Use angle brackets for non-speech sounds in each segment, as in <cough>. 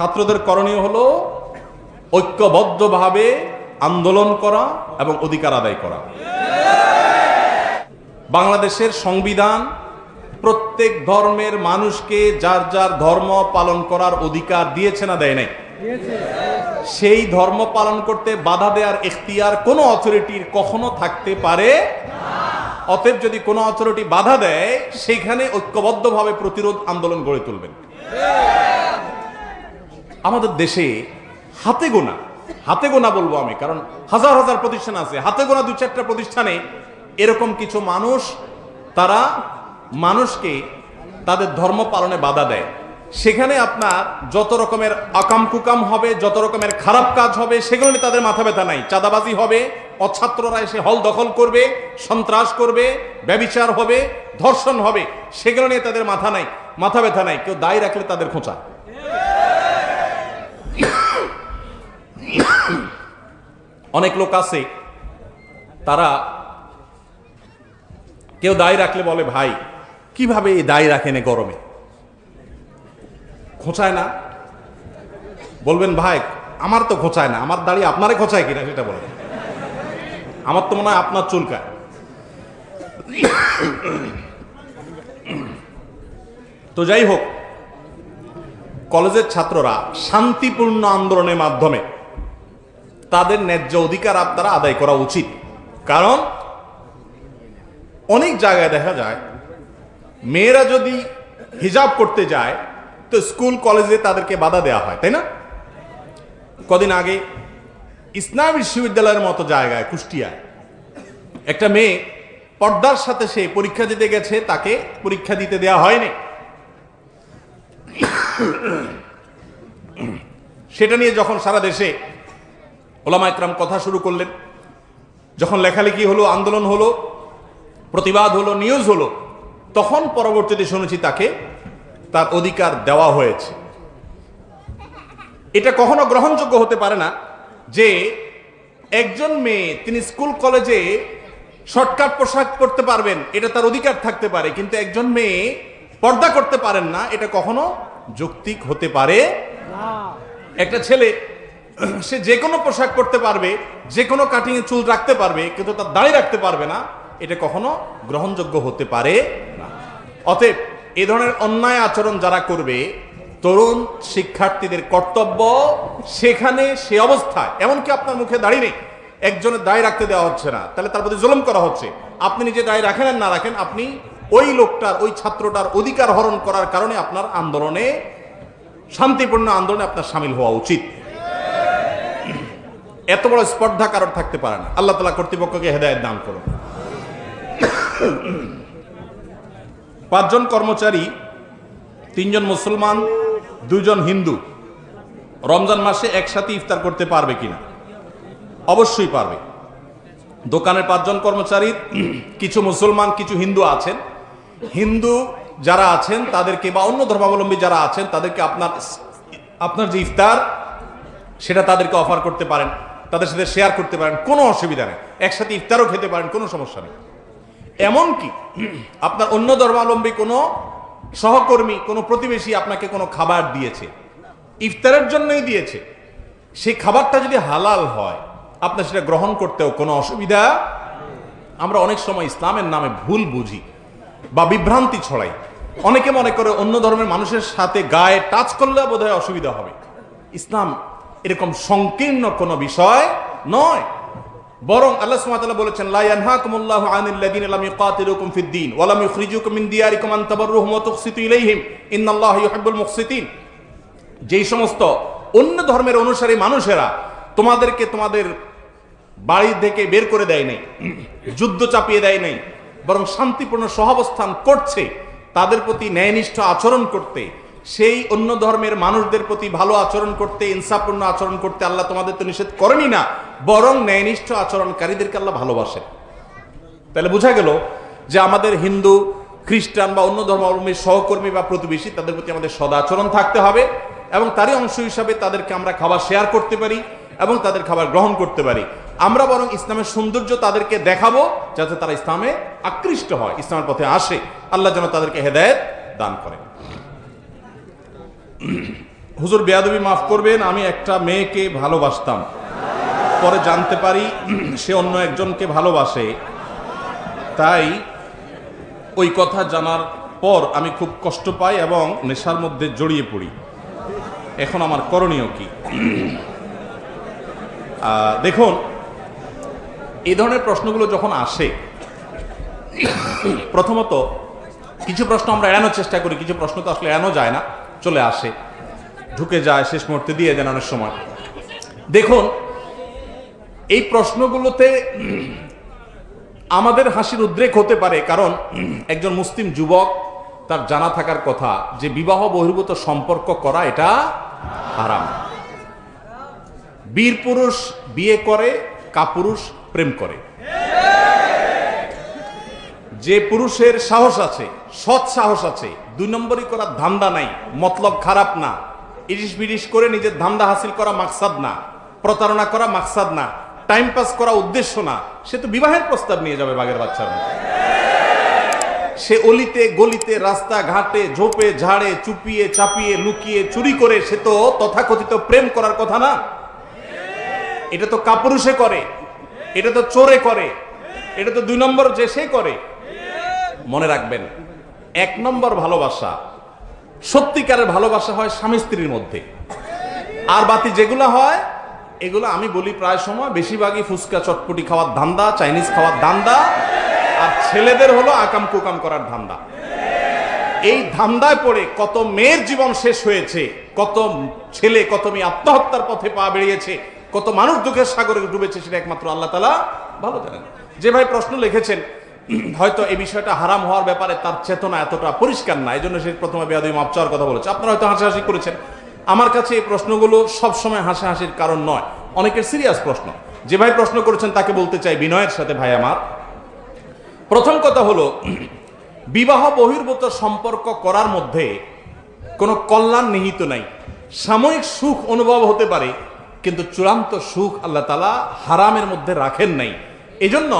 ছাত্রদের করণীয় হলো ঐক্যবদ্ধভাবে আন্দোলন করা এবং অধিকার আদায় করা। বাংলাদেশের সংবিধান প্রত্যেক ধর্মের মানুষকে যার যার ধর্ম পালন করার অধিকার দিয়েছে না দেয় নাই। সেই ধর্ম পালন করতে বাধা দেওয়ার এখতিয়ার কোনো অথরিটির কখনো থাকতে পারে অতএব যদি কোনো অথরিটি বাধা দেয়, সেখানে ঐক্যবদ্ধভাবে প্রতিরোধ আন্দোলন গড়ে তুলবেন। আমাদের দেশে হাতে গোনা হাতে গোনা বলব আমি, কারণ হাজার হাজার প্রতিষ্ঠান আছে, হাতে গোনা দু চারটা প্রতিষ্ঠানে এরকম কিছু মানুষ, তারা মানুষকে তাদের ধর্ম পালনে বাধা দেয়। সেখানে আপনার যত রকমের আকাম কুকাম হবে, যত রকমের খারাপ কাজ হবে, সেগুলো নিয়ে তাদের মাথা ব্যথা নাই। চাঁদাবাজি হবে, অছাত্ররা এসে হল দখল করবে, সন্ত্রাস করবে, ব্যবিচার হবে, ধর্ষণ হবে, সেগুলো নিয়ে তাদের মাথা নাই, মাথা ব্যথা নাই, কেউ দায় রাখলে তাদের খোঁচা। অনেক লোক আছে, তারা কেউ দায় রাখলে বলে, ভাই, কীভাবে এই দায় রাখেন গরমে? খোঁচায় না। বলবেন, ভাই, আমার তো খোঁচায় না, আমার দাড়ি আপনারে খোঁচায় কিনা সেটা বলেন। আমার তো মনে হয় আপনার চুলকায়। তো যাই হোক, কলেজের ছাত্ররা শান্তিপূর্ণ আন্দোলনের মাধ্যমে তাদের ন্যায্য অধিকার আপনারা আদায় করা উচিত। কারণ অনেক জায়গায় দেখা যায়, মেয়েরা যদি হিজাব করতে যায়, তো স্কুল, কলেজে তাদেরকে বাধা দেওয়া হয়, তাই না? কদিন আগে ইসলাম বিশ্ববিদ্যালয়ের মতো জায়গায়, কুষ্টিয়ায়, একটা মেয়ে পর্দার সাথে সে পরীক্ষা দিতে গেছে, তাকে পরীক্ষা দিতে দেওয়া হয়নি। সেটা নিয়ে যখন সারা দেশে ওলামা একরাম কথা শুরু করলেন। যখন লেখালেখি হলো, আন্দোলন হলো, প্রতিবাদ হলো নিউজ হলো, তখন পরবর্তীতে শুনেছি তাকে তার অধিকার দেওয়া হয়েছে। এটা কখনো গ্রহণযোগ্য হতে পারে না যে একজন মেয়ে তিনি স্কুল, কলেজে শর্টকাট পোশাক পরতে পারবেন, এটা তার অধিকার থাকতে পারে, কিন্তু একজন মেয়ে পর্দা করতে পারেন না, এটা কখনো যৌক্তিক হতে পারে একটা ছেলে <clears throat> সে যে কোনো পোশাক পরতে পারবে, যে কোনো কাটিং এ চুল রাখতে পারবে, কিন্তু তার দাঁড়িয়ে রাখতে পারবে না, এটা কখনো গ্রহণযোগ্য হতে পারে না। অতএব এ ধরনের অন্যায় আচরণ যারা করবে, তরুণ শিক্ষার্থীদের কর্তব্য সেখানে সে অবস্থায়, এমনকি আপনার মুখে দাঁড়িয়ে নেই, একজনের দায় রাখতে দেওয়া হচ্ছে না, তাহলে তার প্রতি জুলুম করা হচ্ছে। আপনি নিজে দায় রাখেন আর না রাখেন, আপনি ওই লোকটার, ওই ছাত্রটার অধিকার হরণ করার কারণে আপনার আন্দোলনে, শান্তিপূর্ণ আন্দোলনে আপনার সামিল হওয়া উচিত। এত বড় স্পর্ধা কারোর থাকতে পারে না। আল্লাহ তালা কর্তৃপক্ষকে হেদায়ত দান করুন। পাঁচজন কর্মচারী, তিনজন মুসলমান, দুজন হিন্দু, রমজান মাসে একসাথে ইফতার করতে পারবে কিনা? অবশ্যই পারবে। দোকানের পাঁচজন কর্মচারী, কিছু মুসলমান, কিছু হিন্দু আছেন। হিন্দু যারা আছেন, তাদেরকে বা অন্য ধর্মাবলম্বী যারা আছেন, তাদেরকে আপনার আপনার যে ইফতার, সেটা তাদেরকে অফার করতে পারেন। তাদের সাথে শেয়ার করতে পারেন, কোনো অসুবিধা নেই। একসাথে ইফতারও খেতে পারেন, কোনো সমস্যা নেই। এমনকি আপনার অন্য ধর্মাবলম্বী কোনো সহকর্মী, কোনো প্রতিবেশী আপনাকে কোনো খাবার দিয়েছে, ইফতারের জন্যই দিয়েছে, সেই খাবারটা যদি হালাল হয়, আপনার সেটা গ্রহণ করতেও কোনো অসুবিধা আমরা অনেক সময় ইসলামের নামে ভুল বুঝি বা বিভ্রান্তি ছড়াই। অনেকে মনে করে অন্য ধর্মের মানুষের সাথে গায়ে টাচ করলে বোধহয় অসুবিধা হবে। ইসলাম এরকম সংকীর্ণ কোনো বিষয় নয়। বরং আল্লাহ বলেছেন, লা যেই সমস্ত অন্য ধর্মের অনুসারী মানুষেরা তোমাদেরকে তোমাদের বাড়ি থেকে বের করে দেয় নাই, যুদ্ধ চাপিয়ে দেয় নাই, বরং শান্তিপূর্ণ সহাবস্থান করছে, তাদের প্রতি ন্যায়নিষ্ঠ আচরণ করতে সেই অন্য ধর্মের মানুষদের প্রতি ভালো আচরণ করতে, ইনসাফপূর্ণ আচরণ করতে আল্লাহ তোমাদের তো নিষেধ করেনি না, বরং ন্যায়নিষ্ঠ আচরণকারীদেরকে আল্লাহ ভালোবাসেন। তাহলে বোঝা গেল যে আমাদের হিন্দু, খ্রিস্টান বা অন্য ধর্মাবলম্বীর সহকর্মী বা প্রতিবেশী তাদের প্রতি আমাদের সদাচরণ থাকতে হবে এবং তারই অংশ হিসাবে তাদেরকে আমরা খাবার শেয়ার করতে পারি এবং তাদের খাবার গ্রহণ করতে পারি। আমরা বরং ইসলামের সৌন্দর্য তাদেরকে দেখাবো যাতে তারা ইসলামে আকৃষ্ট হয়, ইসলামের পথে আসে। আল্লাহ যেন তাদেরকে হেদায়েত দান করেন। <clears throat> হুজুর বেয়াদবি মাফ করবেন, আমি একটা মেয়েকে ভালোবাসতাম। পরে জানতে পারি <clears throat> সে অন্য একজনকে ভালোবাসে। তাই ওই কথা জানার পর আমি খুব কষ্ট পাই এবং নেশার মধ্যে জড়িয়ে পড়ি। এখন আমার করণীয় কি? <clears throat> দেখুন, এই ধরনের প্রশ্নগুলো যখন আসে, প্রথমত কিছু প্রশ্ন আমরা এড়ানোর চেষ্টা করি, কিছু প্রশ্ন তো আসলে এড়ানো যায় না। চলে আসে, ঢুকে যায়, শেষ মুহূর্তে দিয়ে দেন অনেক সময়। দেখুন, এই প্রশ্নগুলোতে আমাদের হাসির উদ্রেক হতে পারে কারণ একজন মুসলিম যুবক, তার জানা থাকার কথা যে বিবাহ বহির্ভূত সম্পর্ক করা এটা হারাম। বীর পুরুষ বিয়ে করে, কাপুরুষ প্রেম করে। যে পুরুষের সাহস আছে, সৎ সাহস আছে দুই নম্বরই করার ধান্দা নাই, মতলব খারাপ না। ইরিশ বিরিশ করে নিজের ধান্দা হাসিল করা মাকসাদ না, প্রতারণা করা মাকসাদ না, টাইম পাস করা উদ্দেশ্য না। সে তো বিবাহের প্রস্তাব নিয়ে যাবে বাগের বাচ্চার সে অলিতে, গলিতে রাস্তা ঘাটে ঝোপে, ঝাড়ে, চুপিয়ে, চাপিয়ে, লুকিয়ে, চুরি করে সে তো তথাকথিত প্রেম করার কথা না? এটা তো কাপুরুষে করে, এটা তো চোরে করে, এটা তো দুই নম্বর যে সে করে। মনে রাখবেন এক নম্বর ভালোবাসা, সত্যিকারের ভালোবাসা হয় স্বামী স্ত্রীর মধ্যে। আর বাতি যেগুলো হয়, এগুলো আমি বলি প্রায় সময়, বেশিরভাগই ফুচকা, চটপটি খাওয়ার ধান্দা, চাইনিজ খাওয়ার ধান্দা, আর ছেলেদের হলো আকাম কুকাম করার ধান্দা। এই ধান্দায় পড়ে কত মেয়ের জীবন শেষ হয়েছে, কত ছেলে, কত মেয়ে আত্মহত্যার পথে পা বেরিয়েছে কত মানুষ দুঃখের সাগরে ডুবেছে সেটা একমাত্র আল্লাহ তালা ভালো জানেন। যে ভাই প্রশ্ন লিখেছেন <clears throat> হয়তো এই বিষয়টা হারাম হওয়ার ব্যাপারে তার চেতনা এতটা পরিষ্কার না এই জন্য সে প্রথমে বেয়াদবি মাপ চাওয়ার কথা বলেছে। আপনারা হয়তো হাসাহাসি করেছেন। আমার কাছে এই প্রশ্নগুলো সবসময় হাসাহাসির কারণ নয়, অনেকের সিরিয়াস প্রশ্ন। যে ভাই প্রশ্ন করেছেন, তাকে বলতে চাই বিনয়ের সাথে ভাই আমার। প্রথম কথা হলো, <clears throat> বিবাহ বহির্ভূত সম্পর্ক করার মধ্যে কোনো কল্যাণ নিহিত নাই। সাময়িক সুখ অনুভব হতে পারে, কিন্তু চূড়ান্ত সুখ আল্লাহ তালা হারামের মধ্যে রাখেন নাই। এজন্য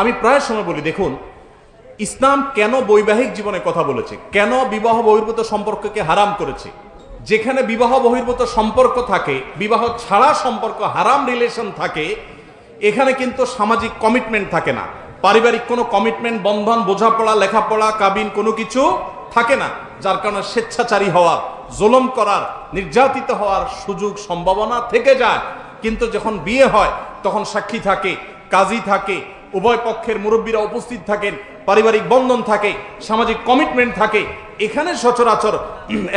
আমি প্রায় সময় বলি, দেখুন, ইসলাম কেন বৈবাহিক জীবনে কথা বলেছে? কেন বিবাহ বহির্ভূত সম্পর্ককে হারাম করেছে? যেখানে বিবাহ বহির্ভূত সম্পর্ক থাকে, বিবাহ ছাড়া সম্পর্ক, হারাম রিলেশন থাকে, এখানে কিন্তু সামাজিক কমিটমেন্ট থাকে না। পারিবারিক কোনো কমিটমেন্ট বন্ধন, বোঝাপড়া, লেখাপড়া, কাবিন কোনো কিছু থাকে না, যার কারণে স্বেচ্ছাচারী হওয়ার, জুলম করার, নির্যাতিত হওয়ার সুযোগ, সম্ভাবনা থেকে যায়। কিন্তু যখন বিয়ে হয়, তখন সাক্ষী থাকে, কাজী থাকে উভয় পক্ষের মুরব্বীরা উপস্থিত থাকেন, পারিবারিক বন্ধন থাকে, সামাজিক কমিটমেন্ট থাকে। এখানে সচরাচর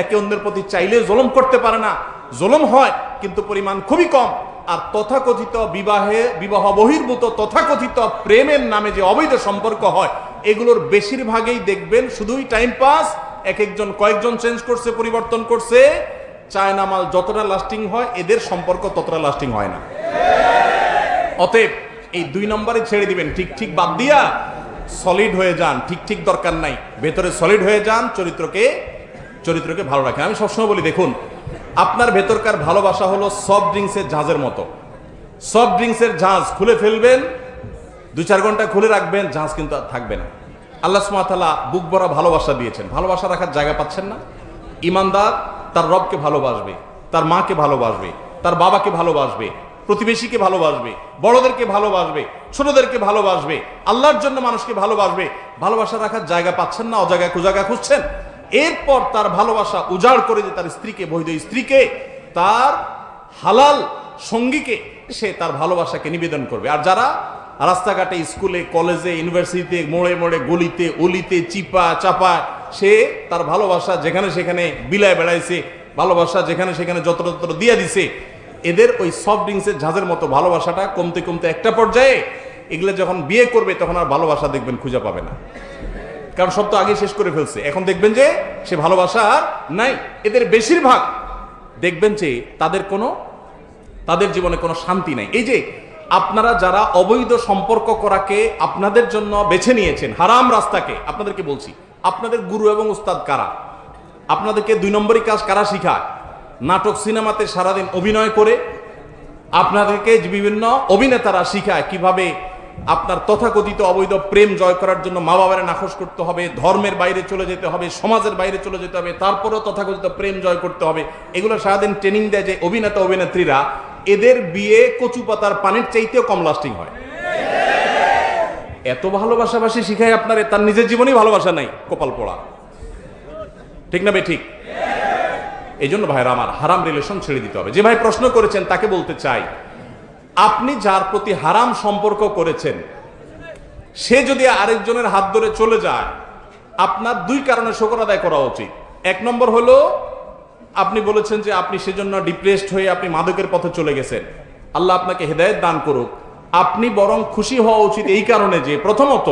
একে অন্যের প্রতি চাইলে জলম করতে পারে না। জলম হয়, কিন্তু পরিমাণ খুবই কম। আর তথাকথিত বিবাহে বিবাহ বহির্ভূত তথাকথিত প্রেমের নামে যে অবৈধ সম্পর্ক হয়, এগুলোর বেশিরভাগই দেখবেন শুধুই টাইম পাস এক একজন কয়েকজন চেঞ্জ করছে, পরিবর্তন করছে। চায়না মাল যতটা লাস্টিং হয়, এদের সম্পর্ক ততটা লাস্টিং হয় না। অতএব এই দুই নম্বরে ছেড়ে দিবেন। ঠিক ঠিক বাদ দিয়া সলিড হয়ে যান। ঠিক ঠিক দরকার নাই। ভেতরে সলিড হয়ে যান, চরিত্রকে চরিত্রকে ভালো রাখেন। আমি সবসময় বলি, দেখুন, আপনার ভেতরকার ভালোবাসা হলো সফট ড্রিঙ্কসের জাহাজের মতো। সফট ড্রিঙ্কসের জাহাজ খুলে ফেলবেন দু চার ঘণ্টা খুলে রাখবেন ঝাঁজ কিন্তু আর থাকবে না। আল্লাহ সুমাতালা বুক ভরা ভালোবাসা দিয়েছেন। ভালোবাসা রাখার জায়গা পাচ্ছেন না। ইমানদার তার রবকে ভালোবাসবে, তার মাকে ভালোবাসবে, তার বাবাকে ভালোবাসবে প্রতিবেশীকে ভালোবাসবে, বড়দেরকে ভালোবাসবে, ছোটদেরকে ভালোবাসবে, আল্লাহর জন্য মানুষকে ভালোবাসবে, ভালোবাসা রাখার জায়গা পাচ্ছেন না অজায়গায় কুজায়গা খুঁজছেন? এরপর তার ভালোবাসা উজাড় করে যে তার স্ত্রীকে, বৈধ স্ত্রীকে, তার হালাল সঙ্গীকে সে তার ভালোবাসাকে নিবেদন করবে। আর যারা রাস্তাঘাটে স্কুলে, কলেজে, ইউনিভার্সিটিতে মোড়ে মোড়ে গলিতে, অলিতে, চিপা চাপা সে তার ভালোবাসা যেখানে সেখানে বিলায় বেড়াইছে, ভালোবাসা যেখানে সেখানে যত্র তত্র দিয়ে দিছে এদের ওই সফট ড্রিঙ্কসের ঝাঁজের মতো ভালোবাসাটা কমতে কমতে একটা পর্যায়ে এগুলো যখন বিয়ে করবে তখন আর ভালোবাসা দেখবেন খুঁজে পাবে না। কারণ সব তো আগে শেষ করে ফেলছে। এখন দেখবেন যে সে ভালোবাসা নাই। এদের বেশিরভাগ দেখবেন যে তাদের কোনো, তাদের জীবনে কোনো শান্তি নাই। এই যে আপনারা যারা অবৈধ সম্পর্ক করাকে আপনাদের জন্য বেছে নিয়েছেন, হারাম রাস্তাকে, আপনাদেরকে বলছি, আপনাদের গুরু এবং উস্তাদ কারা? আপনাদেরকে দুই নম্বরই কাজ কারা শিখায়? নাটক সিনেমাতে সারাদিন অভিনয় করে আপনাদেরকে বিভিন্ন অভিনেতারা শিখায় কীভাবে আপনার তথাকথিত অবৈধ প্রেম জয় করার জন্য মা বাবার নাকশ করতে হবে, ধর্মের বাইরে চলে যেতে হবে, সমাজের বাইরে চলে যেতে হবে, তারপরেও তথাকথিত প্রেম জয় করতে হবে। এগুলো সারাদিন ট্রেনিং দেয় যে অভিনেতা, অভিনেত্রীরা এদের বিয়ে কচু পাতার পানির চাইতেও কম লাস্টিং হয়। এত ভালোবাসাবাসি শিখায় আপনার, তার নিজের জীবনেই ভালোবাসা নাই, কপাল পড়া। ঠিক না বে ঠিক? এই জন্য ভাইরা আমার হারাম রিলেশন ছেড়ে দিতে হবে। যে ভাই প্রশ্ন করেছেন, তাকে বলতে চাই। আপনি যার প্রতি হারাম সম্পর্ক করেছেন, সে যদি আরেকজনের হাত ধরে চলে যায়, আপনার দুই কারণে শোকর আদায় করা উচিত। এক নম্বর হলো, আপনি বলেছেন যে আপনি সেজন্য ডিপ্রেসড হয়ে আপনি মাদকের পথে চলে গেছেন। আল্লাহ আপনাকে হেদায়েত দান করুক। আপনি বরং খুশি হওয়া উচিত এই কারণে যে প্রথমত